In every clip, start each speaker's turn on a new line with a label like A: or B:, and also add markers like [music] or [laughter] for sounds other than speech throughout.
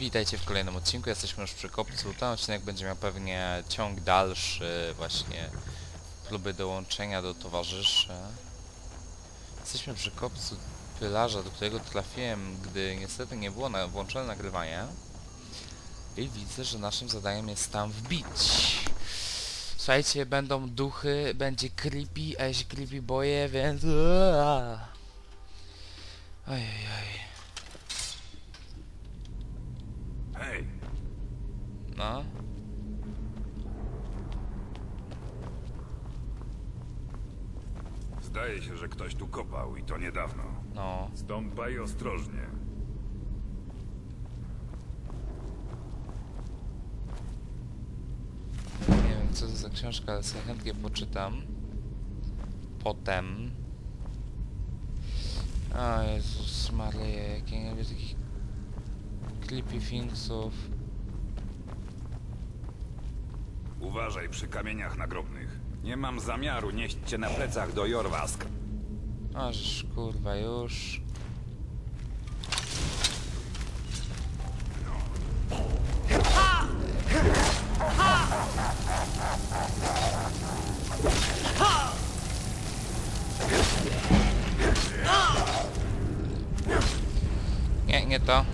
A: Witajcie w kolejnym odcinku, jesteśmy już przy kopcu. Ten odcinek będzie miał pewnie ciąg dalszy, właśnie próby dołączenia do towarzyszy. Jesteśmy przy kopcu pylarza, do którego trafiłem, gdy niestety nie było na włączone nagrywanie. I widzę, że naszym zadaniem jest tam wbić. Słuchajcie, będą duchy, będzie creepy, a ja się creepy boję, więc... Ojej,
B: Hej,
A: no.
B: zdaje się, że ktoś tu kopał i to niedawno.
A: No,
B: Stąd dbaj ostrożnie.
A: nie wiem co to za książka, ale sobie chętnie poczytam. Potem. O Jezus Maria, jak ja nie lubię takich creepy thingsów.
B: Uważaj przy kamieniach nagrobnych.
C: Nie mam zamiaru nieść cię na plecach do Jorwask.
A: Aż kurwa już. Nie, nie to.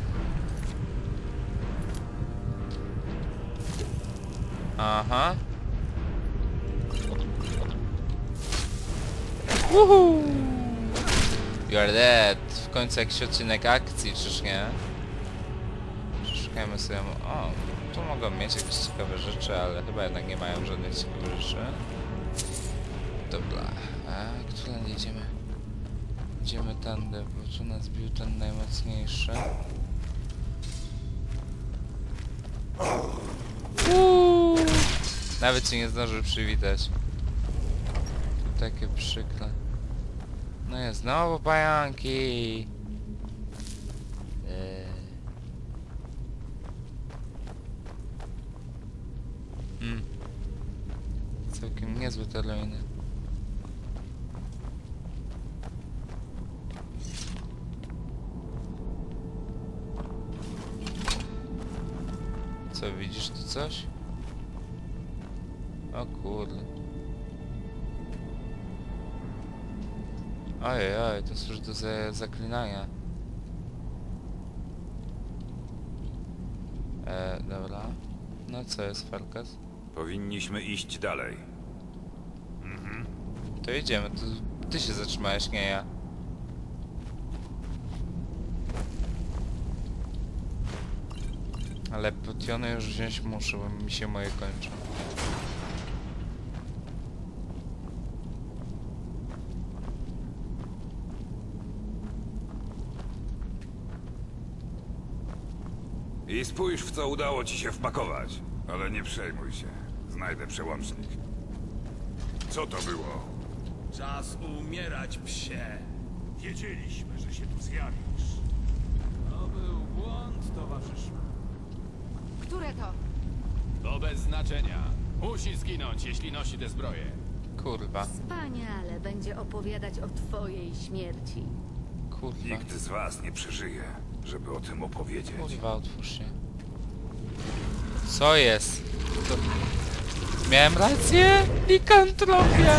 A: Aha. Woohoo! You're dead. W końcu jakiś odcinek akcji, czyż nie? Szukajmy sobie... O, tu mogą mieć jakieś ciekawe rzeczy, ale chyba jednak nie mają żadnych ciekawych rzeczy. Dobra, a którędy idziemy? Idziemy tędy, bo tu nas bił ten najmocniejszy. Uuu. Nawet się nie zdążył przywitać. To takie przykre. No jest znowu pająki. Eee. Mm. Całkiem niezłe te ruiny. Co, widzisz tu coś? O kurde. Ojej, oj, to służy do za zaklinania. E, dobra. No co jest, Farkas?
C: Powinniśmy iść dalej.
A: To idziemy, to ty się zatrzymałeś, nie ja. Ale potiony już wziąć muszę, bo mi się moje kończą.
C: I spójrz, w co udało ci się wpakować.
B: Ale nie przejmuj się. Znajdę przełącznik. Co to było?
D: Czas umierać, psie.
B: Wiedzieliśmy, że się tu zjawisz.
D: To był błąd, towarzyszu.
E: Które to?
D: To bez znaczenia. Musi zginąć, jeśli nosi tę zbroję.
A: Kurwa,
E: Wspaniale będzie opowiadać o twojej śmierci.
A: kurwa.
B: Nikt z was nie przeżyje, żeby o tym opowiedzieć.
A: Kurwa, otwórz się. Co jest? To... Miałem rację? Likantropia!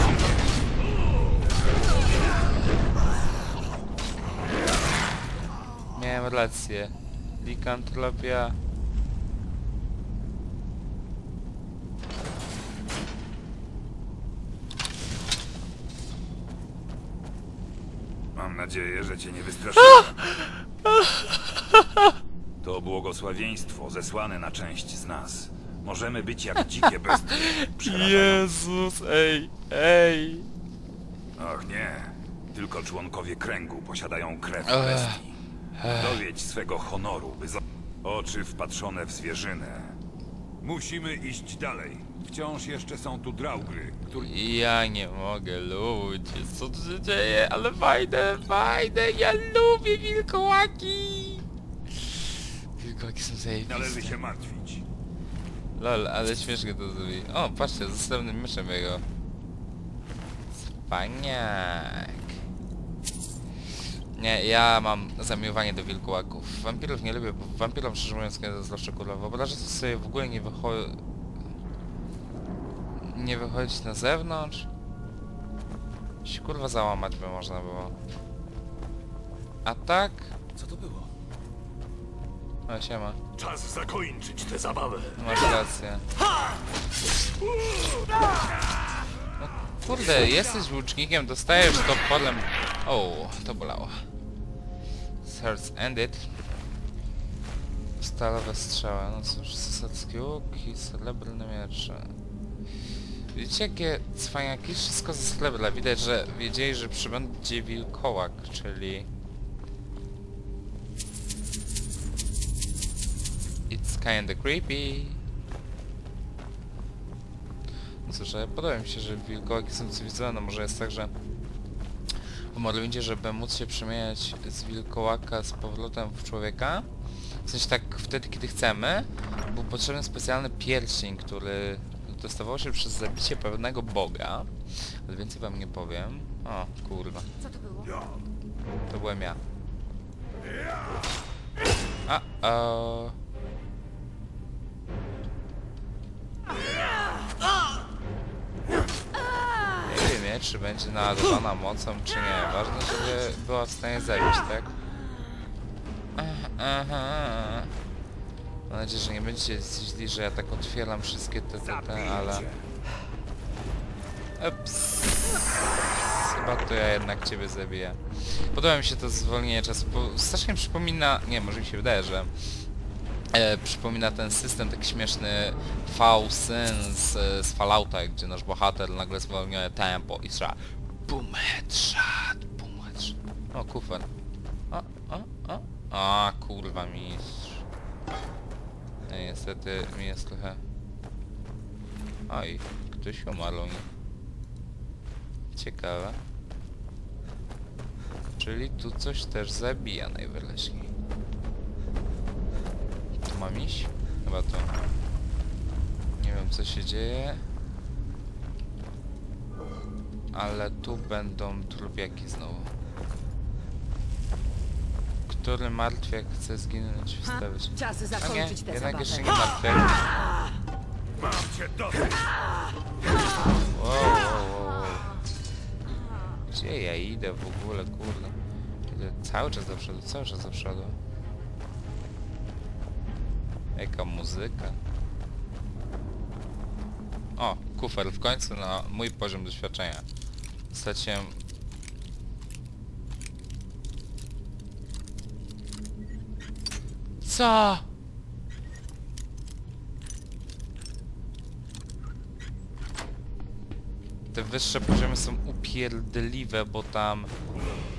A: Miałem rację. Likantropia.
B: Mam nadzieję, że cię nie wystraszyłem.
C: Błogosławieństwo zesłane na część z nas. Możemy być jak dzikie bestie. [laughs] przerażające.
A: Jezus, ej, ej.
B: Och nie.
C: Tylko członkowie kręgu posiadają krew bestii. Dowiedź swego honoru, by za... Oczy wpatrzone w zwierzynę.
B: Musimy iść dalej. Wciąż jeszcze są tu draugry, które...
A: Ja nie mogę, ludzie, co tu się dzieje? Ale fajne, fajne, ja lubię wilkołaki! Wilkołaki są
B: Należy
A: zajebiste.
B: się martwić.
A: Lol, ale śmiesznie to zrobi. O, patrzcie, z następnym myszem jego. Spaniak. Nie, ja mam zamiłowanie do wilkołaków. Wampirów nie lubię, bo wampirom szczerze mówiąc kiedy zawsze kurwa wyobrażę to sobie w ogóle nie wychodzi... Nie wychodzić na zewnątrz. Się kurwa załamać by można było. A tak?
D: Co to było?
A: O, siema.
F: Czas zakończyć tę zabawę.
A: Masz rację. No, kurde, jesteś łucznikiem, dostajesz toporem... O, to bolało. Search ended. Stalowe strzały, no cóż, sasadzki łuk i srebrne miecze. Widzicie jakie cwaniaki? Wszystko ze srebra. Widać, że wiedzieli, że przybędzie wilkołak, czyli... kinda creepy. No cóż, ale podoba mi się, że wilkołaki są cywilizowane. Może jest tak, że w Morrowindzie, żeby móc się przemieniać z wilkołaka z powrotem w człowieka, w sensie tak wtedy, kiedy chcemy, był potrzebny specjalny pierścień, który dostawał się przez zabicie pewnego boga. Ale więcej wam nie powiem. O, kurwa.
E: Co to było?
A: To byłem ja. A, o. Czy będzie naładowana mocą, czy nie. Ważne, żeby była w stanie zabić, tak? Aha. Mam nadzieję, że nie będziecie źli, że ja tak otwieram wszystkie te, te, te ale... Ups. Chyba to ja jednak ciebie zabiję. Podoba mi się to zwolnienie czasu, bo strasznie przypomina... Nie, może mi się wydaje, że... E, przypomina ten system taki śmieszny V-Syn z, z Fallouta, gdzie nasz bohater nagle zwolnione tempo i strzela BOOM HEADSHOT, BOOM HEADSHOT. O, kufer. O, o, o. A, kurwa mistrz. Nie, niestety mi jest trochę... Oj, ktoś umarł? Ciekawe. Czyli tu coś też zabija najwyraźniej. Tu mam iść? Chyba to. Nie wiem co się dzieje. Ale tu będą trupiaki znowu. Który martwiak chce zginąć wstawić?
E: czas zakończyć tę
A: jednak
E: zabawę.
A: jeszcze nie martwiak.
F: Mam cię dosyć.
A: Wow, wow, wow, wow. Gdzie ja idę w ogóle, kurde? Idę cały czas do przodu, cały czas do przodu. Jaka muzyka. O, kufer w końcu na mój poziom doświadczenia. Straciłem... Co? te wyższe poziomy są upierdliwe, bo tam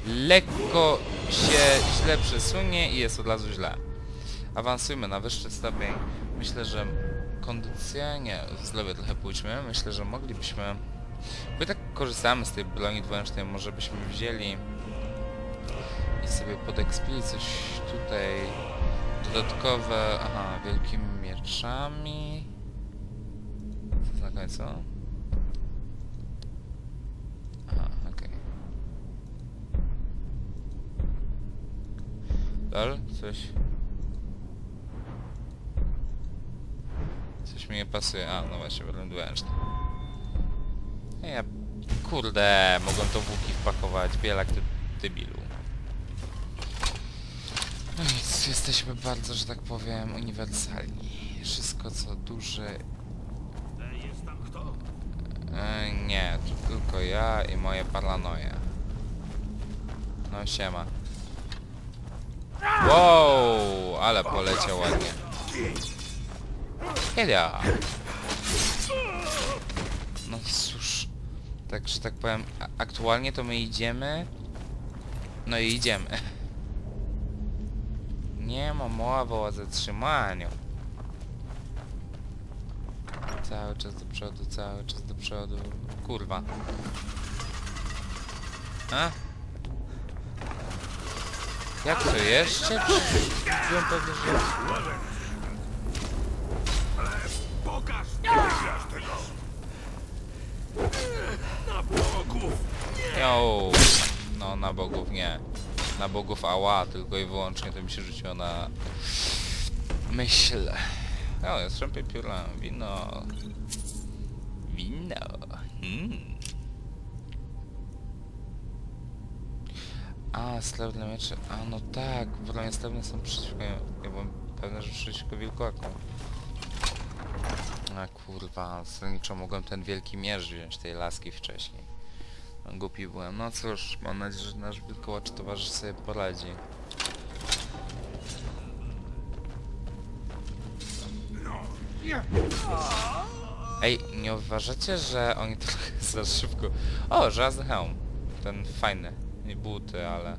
A: lekko się źle przesunie i jest od razu źle. Awansujmy na wyższy stopień. Myślę, że kondycja... Nie, zdrowie trochę pójdźmy. Myślę, że moglibyśmy... Bo tak korzystamy z tej broni dwuręcznej, może byśmy wzięli i sobie podekspili coś tutaj dodatkowe... Aha, wielkimi mieczami... Co jest na końcu? Aha, okej. Dal? Coś... Mi nie pasuje. A, no właśnie, będę dwuręczny. Ej, Ja... Kurde, mogłem to w łuki wpakować. Bielak, ty debilu. No nic, jesteśmy bardzo, że tak powiem, uniwersalni. Wszystko co duże...
F: Jest tam kto?
A: Nie, tylko ja i moje paranoje. No siema. Wow, ale poleciał ładnie. Helia. No cóż, tak, że tak powiem, aktualnie to my idziemy. No i idziemy. Nie ma mowy o zatrzymaniu. Cały czas do przodu, cały czas do przodu. Kurwa. A? Jak to jeszcze? Byłem pewny, że...
F: Pokaż! Nie wygrasz tego! Na bogów!
A: Jo. No, na bogów nie. na bogów ała, tylko i wyłącznie to mi się rzuciło na myśl. O, jest szempie pióra, wino. Wino. Mm. A, srebrne miecze. A, no tak, bronie srebrne są przeciwko... Ja byłem pewny, że przeciwko wilkołakom. A kurwa, zasadniczo mogłem ten wielki miecz wziąć tej laski wcześniej. No, Głupi byłem. No cóż, mam nadzieję, że nasz wilkołacz towarzysz sobie poradzi. Ej, nie uważacie, że oni trochę [laughs] za szybko... O, żelazny hełm. Ten fajny. Nie buty, ale...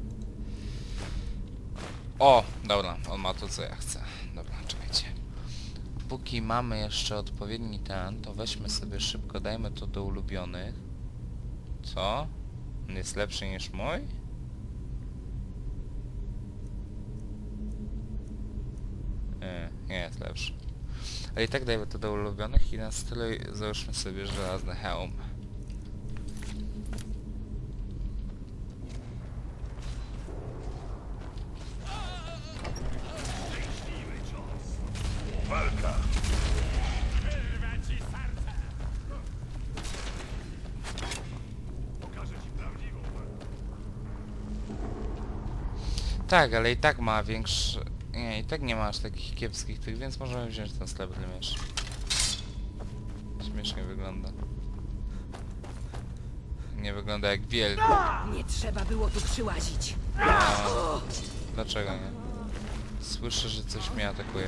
A: O, dobra, on ma to co ja chcę. Póki mamy jeszcze odpowiedni ten, to weźmy sobie szybko, dajmy to do ulubionych. Co? On jest lepszy niż mój? Nie, nie jest lepszy. Ale i tak dajmy to do ulubionych i na strój załóżmy sobie żelazny hełm. Tak, ale i tak ma większy... Nie, i tak nie ma aż takich kiepskich tych, więc możemy wziąć ten srebrny miecz. Śmiesznie wygląda. Nie wygląda jak wielki.
E: Nie trzeba było tu przyłazić.
A: No, dlaczego nie? Słyszę, że coś mnie atakuje.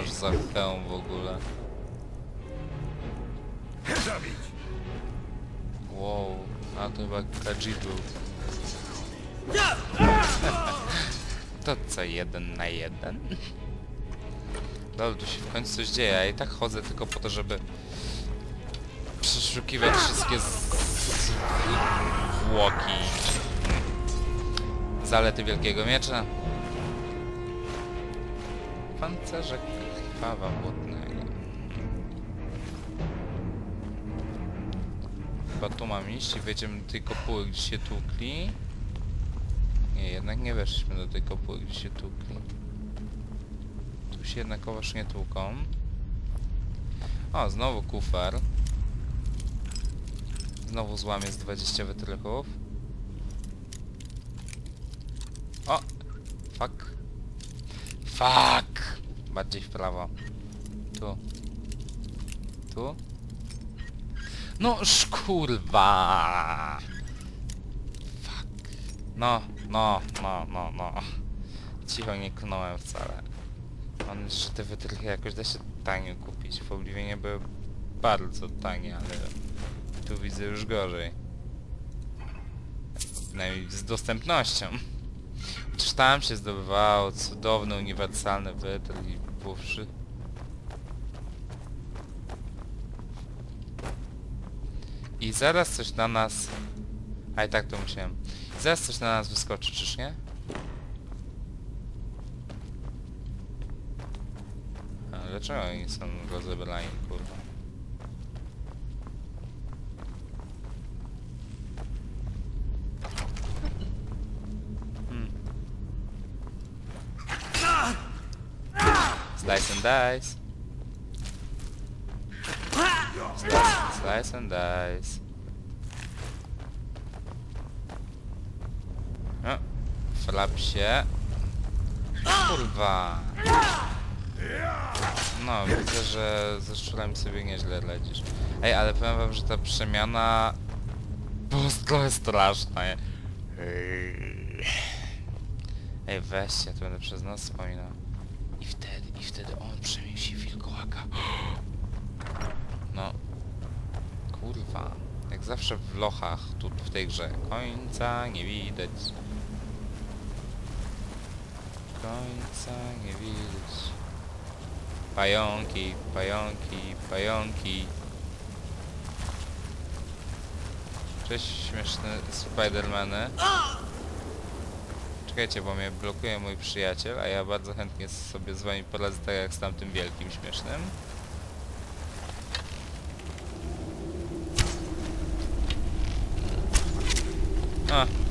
A: Masz za hełm w ogóle?
F: Zabić.
A: Wow, a to chyba Kaji był. [laughs] To co, jeden na jeden? Dobra, tu się w końcu coś dzieje, ja i tak chodzę tylko po to, żeby przeszukiwać wszystkie zwłoki. Zalety wielkiego miecza. Pancerze krwawa błotnego. Chyba tu mam iść i wejdziemy do tej kopuły, gdzie się tłukli. Nie, jednak nie weszliśmy do tej kopuły, gdzie się tłukli. Tu się jednakowoż nie tłuką. O, znowu kufer. Znowu złam jest 20 wytrychów. O! Fuck. Fuck! Bardziej w prawo. Tu. Tu. No szkurwa! Fuck. No, no, no, no, no. Cicho nie knąłem wcale. Mam nadzieję, że te wytrychy jakoś da się tanio kupić. W Oblivienie były bardzo tanie, ale tu widzę już gorzej. Przynajmniej z dostępnością. Tam się zdobywało cudowny, uniwersalny wytrych wszystko. I zaraz coś na nas... A i tak to musiałem. Zaraz coś na nas wyskoczy, czyż nie? A dlaczego oni są kurwa? Hmm. Slice and dice. Slice and dice. O, flap się. Kurwa. No, widzę, że ze szczurami sobie nieźle lecisz. Ej, ale powiem wam, że ta przemiana... Była trochę straszna. Ej, weźcie, to będę przez nas wspominał. I wtedy, wtedy on w wilkołaka. [gasps] No. Kurwa. Jak zawsze w lochach, tu w tej grze. Końca nie widać. Końca nie widać. Pająki, pająki, pająki. Cześć śmieszne Spidermany. Czekajcie, bo mnie blokuje mój przyjaciel, a ja bardzo chętnie sobie z wami poradzę tak jak z tamtym wielkim śmiesznym. A.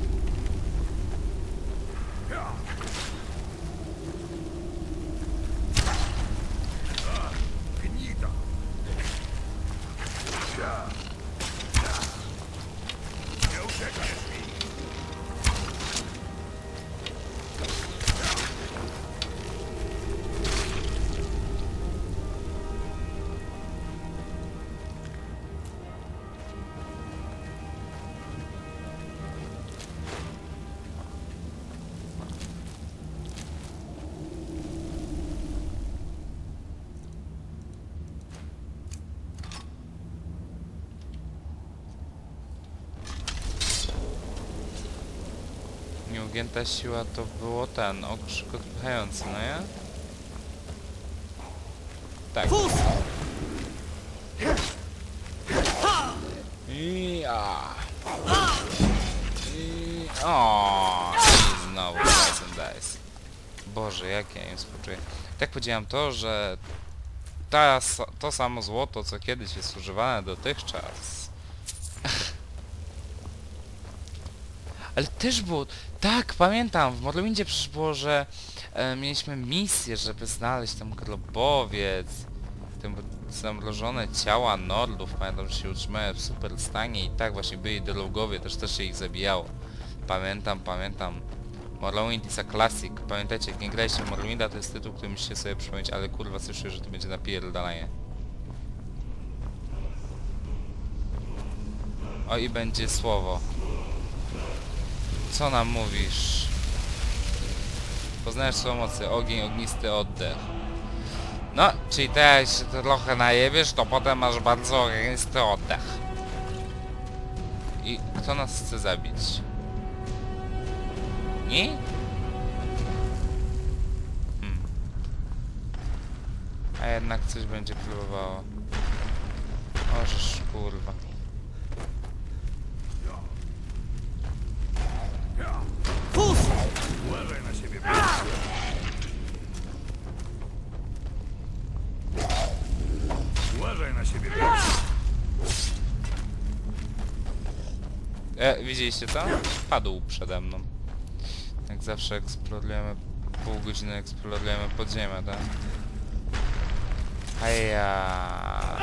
A: Nieugięta siła to było ten, okrzyk odpychający, no nie? Tak. I a. I o. I znowu and Dice. Boże, jak ja im współczuję. Tak powiedziałem to, że ta, to samo złoto, co kiedyś jest używane dotychczas. Ale też było... Tak, pamiętam, w Morrowindzie przecież było, że e, mieliśmy misję, żeby znaleźć tam grobowiec, te zamrożone ciała Nordów, pamiętam, że się utrzymałem w super stanie i tak właśnie byli drogowie, też też się ich zabijało. Pamiętam, pamiętam. Morrowind is a classic. Pamiętajcie, jak nie graliście w Morrowinda, to jest tytuł, który musicie sobie przypomnieć, ale kurwa słyszę, że to będzie napierdalanie. O i będzie słowo. Co nam mówisz? Poznajesz swoją mocy, ogień, ognisty oddech. No, czyli teraz się trochę najebiesz, to potem masz bardzo ognisty oddech. I kto nas chce zabić? Nie? Hmm. A jednak coś będzie próbowało. Ożeż kurwa. Widzieliście to? Padł przede mną. Jak zawsze eksplorujemy, pół godziny eksplorujemy podziemia, tak? Haja.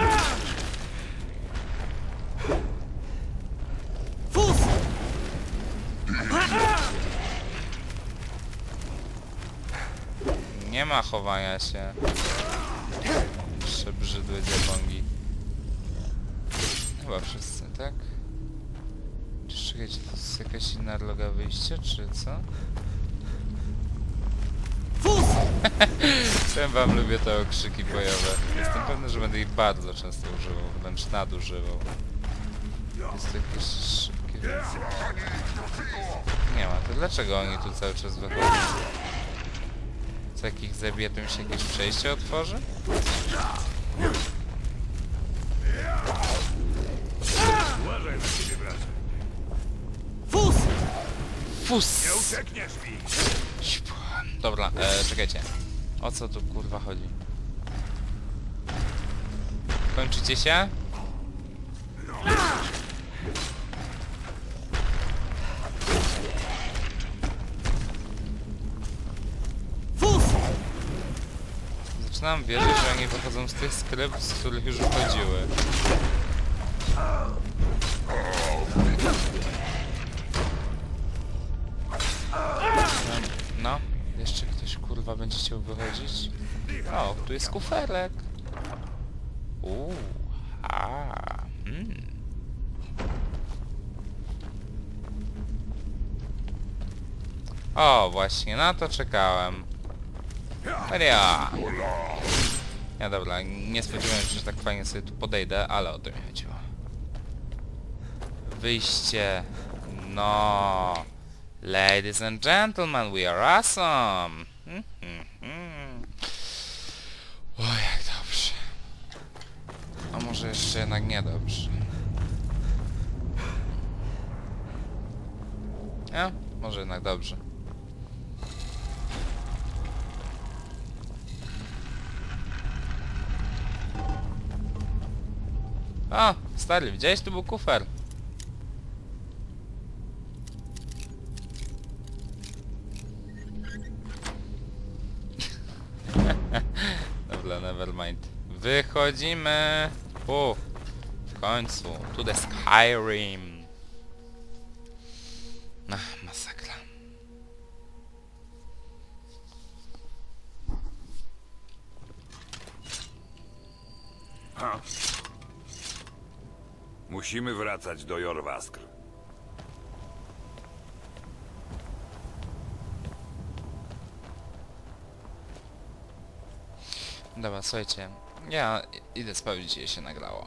A: Nie ma chowania się. Przebrzydłe dziabągi. Chyba wszyscy, tak? Czekajcie, to jest jakaś inna droga wyjścia, czy co? Powiem [laughs] wam, lubię te okrzyki bojowe. Jestem pewny, że będę ich bardzo często używał, wręcz nadużywał. Jest to jakieś szybkie... Nie ma, to dlaczego oni tu cały czas wychodzą? Co, jak ich zabiję, to mi się jakieś przejście otworzy?
B: Uważaj na siebie,
A: Fus!
B: Nie uciekniesz mi.
A: Dobra, e, czekajcie. O co tu kurwa chodzi? Kończycie się? Zaczynam wierzyć, że oni wychodzą z tych skrypt, z których już wychodziły. Kurwa będzie chciał wychodzić? O, tu jest kuferek. Uuu, a, mm. O, właśnie, na to czekałem. Maria! Ja dobra, nie spodziewałem się, że tak fajnie sobie tu podejdę, ale o to mi chodziło. Wyjście. No. Ladies and gentlemen, we are awesome! Mm, mm, mm. O, jak dobrze. A może jeszcze jednak niedobrze. Ja? Może jednak dobrze. A, stary, widziałeś? Tu był kufer. [laughs] Dobra, nevermind. Wychodzimy! U, w końcu. Tu the Skyrim. Ach, masakra.
C: Ha. Musimy wracać do Jorwaskr.
A: Dobra, słuchajcie. Ja idę sprawdzić, ile się nagrało.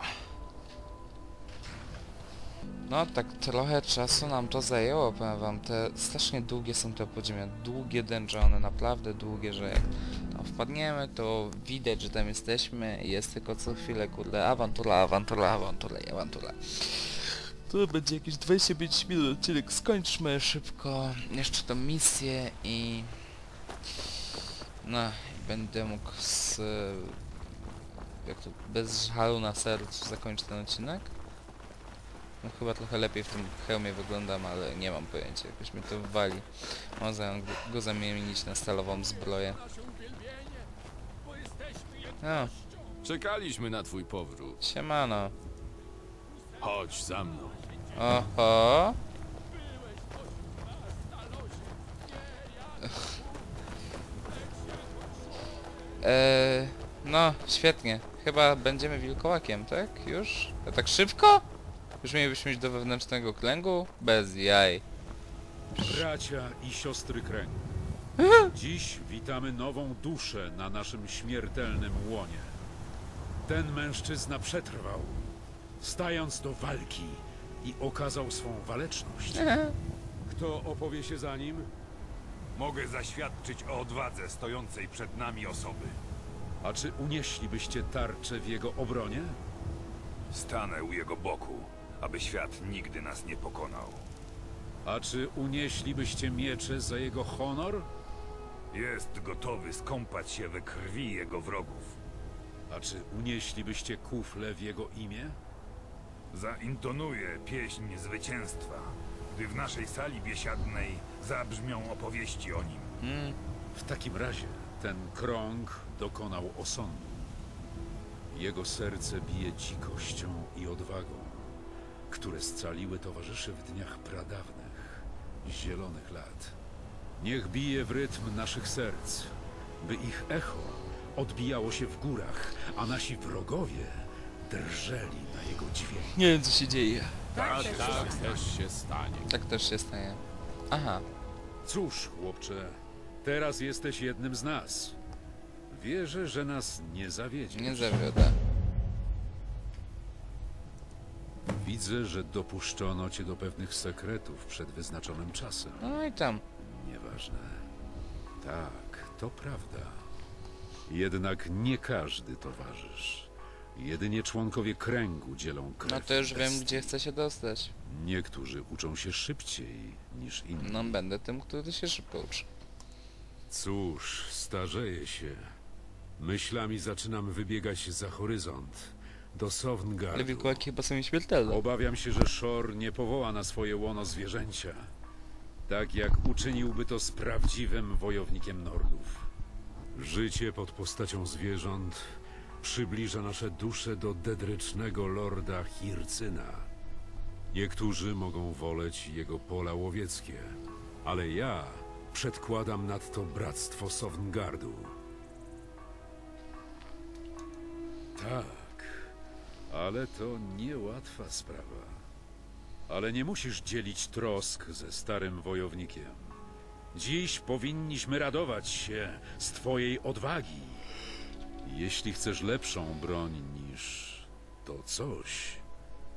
A: No, tak trochę czasu nam to zajęło, powiem wam. Te strasznie długie są te podziemia. Długie dungeony, naprawdę długie, że jak tam wpadniemy, to widać, że tam jesteśmy i jest tylko co chwilę, kurde, awantura, awantura, awantura i awantura. To będzie jakieś 25 minut odcinek, skończmy szybko jeszcze tą misję i... No, będę mógł z... Jak to, bez żalu na sercu zakończyć ten odcinek. No chyba trochę lepiej w tym hełmie wyglądam, ale nie mam pojęcia, jakoś mnie to wali. Można go, go zamienić na stalową zbroję. No,
D: Czekaliśmy na twój powrót.
A: siemano.
D: Chodź za mną.
A: Oho. Eee, no, świetnie. Chyba będziemy wilkołakiem, tak? Już? A tak szybko? Już mielibyśmy iść do wewnętrznego kręgu? Bez jaj.
F: Bracia i siostry kręgu. Dziś witamy nową duszę na naszym śmiertelnym łonie. Ten mężczyzna przetrwał, stając do walki i okazał swą waleczność. [laughs] Kto opowie się za nim?
B: Mogę zaświadczyć o odwadze stojącej przed nami osoby.
F: A czy unieślibyście tarczę w jego obronie?
B: Stanę u jego boku, aby świat nigdy nas nie pokonał.
F: A czy unieślibyście miecze za jego honor?
B: Jest gotowy skąpać się we krwi jego wrogów.
F: A czy unieślibyście kufle w jego imię?
B: Zaintonuje pieśń zwycięstwa, gdy w naszej sali biesiadnej zabrzmią opowieści o nim.
F: W takim razie ten krąg dokonał osądu. Jego serce bije dzikością i odwagą, które scaliły towarzyszy w dniach pradawnych, zielonych lat. Niech bije w rytm naszych serc, by ich echo odbijało się w górach, a nasi wrogowie drżeli na jego dźwięk.
A: nie wiem co się dzieje.
D: Tak, tak też się stanie.
A: Tak też się stanie. Aha.
F: Cóż, chłopcze, teraz jesteś jednym z nas. Wierzę, że nas nie zawiedziesz.
A: Nie zawiodę.
F: Widzę, że dopuszczono cię do pewnych sekretów przed wyznaczonym czasem.
A: No i tam.
F: Nieważne. Tak, to prawda. Jednak nie każdy towarzysz. Jedynie członkowie kręgu dzielą krew.
A: No to już wiem
F: bestii.
A: gdzie chcę się dostać.
F: Niektórzy uczą się szybciej niż inni.
A: No będę tym, który się szybko uczy.
F: Cóż, starzeję się. Myślami zaczynam wybiegać za horyzont. Do
A: Ale
F: Sovngardu.
A: wilkołaki chyba są nieśmiertelne.
F: Obawiam się, że Shor nie powoła na swoje łono zwierzęcia. Tak jak uczyniłby to z prawdziwym wojownikiem Nordów. Życie pod postacią zwierząt przybliża nasze dusze do dedrycznego lorda Hircyna. Niektórzy mogą woleć jego pola łowieckie, ale ja przedkładam nadto bractwo Sovngardu. Tak, ale to niełatwa sprawa. Ale nie musisz dzielić trosk ze starym wojownikiem. Dziś powinniśmy radować się z twojej odwagi. Jeśli chcesz lepszą broń niż to coś,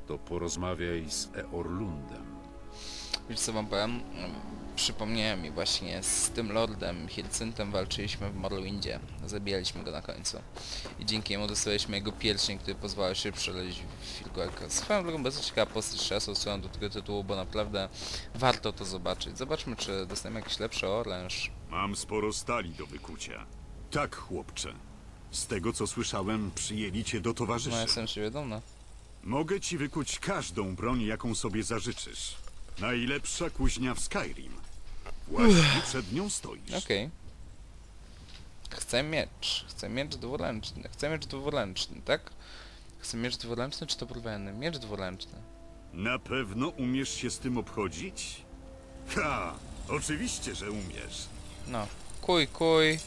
F: to porozmawiaj z Eorlundem.
A: Wiecie co wam powiem? Przypomniałem mi właśnie z tym lordem Hyacyntem walczyliśmy w Morrowindzie. Zabijaliśmy go na końcu. I dzięki niemu dostaliśmy jego pierścień, który pozwala się przelecieć w Filgorka. Swoją drogą bardzo ciekawa postać Shasów stoją do tego tytułu, bo naprawdę warto to zobaczyć. Zobaczmy, czy dostaniemy jakiś lepszy oręż.
G: Mam sporo stali do wykucia. Tak, chłopcze. Z tego co słyszałem, przyjęli cię do
A: No
G: towarzyszy.
A: jestem siebie dumny.
G: Mogę ci wykuć każdą broń, jaką sobie zażyczysz. Najlepsza kuźnia w Skyrim. Właśnie przed nią stoisz.
A: Okej. Chcę miecz. Chcę miecz dwuręczny. Chcę miecz dwuręczny, tak? Chcę miecz dwuręczny czy to wojenny? Miecz dwuręczny.
G: Na pewno umiesz się z tym obchodzić? Ha! Oczywiście, że umiesz.
A: No. Kuj, kuj.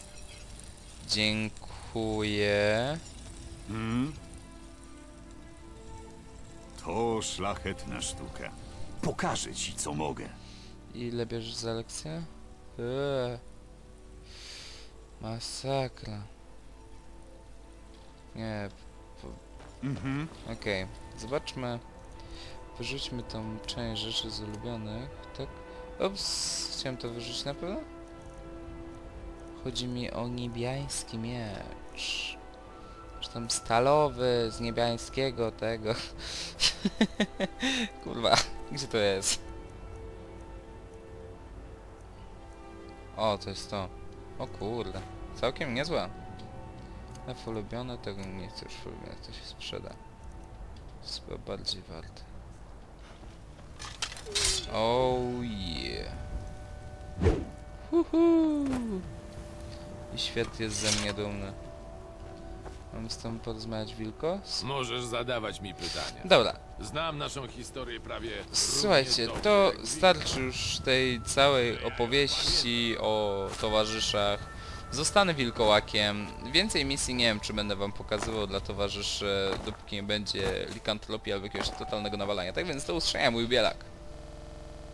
A: Dziękuję.
G: Hmm? To szlachetna sztuka. Pokażę ci, co mogę.
A: Ile bierzesz za lekcję? Eee. Masakra. Nie,
G: Mhm.
A: okej. Zobaczmy. Wyrzućmy tą część rzeczy z ulubionych, tak? Ups, chciałem to wyrzucić na pewno? Chodzi mi o niebiański miecz. Czy tam stalowy z niebiańskiego tego. [laughs] Kurwa, gdzie to jest? O, to jest to. O kurde. Całkiem niezłe. F ulubione, tego nie chcę już ulubione, to się sprzeda. Jest chyba bardziej warte. Oh yeah. Huhu. I świat jest ze mnie dumny. Mam z tym porozmawiać Wilkos?
D: Możesz zadawać mi pytania.
A: Dobra,
D: Znam naszą historię prawie.
A: Słuchajcie, to starczy już tej całej opowieści o towarzyszach. Zostanę wilkołakiem. Więcej misji nie wiem, czy będę wam pokazywał dla towarzyszy, dopóki nie będzie likantropii albo jakiegoś totalnego nawalania. Tak więc do usłyszenia, mój bielak.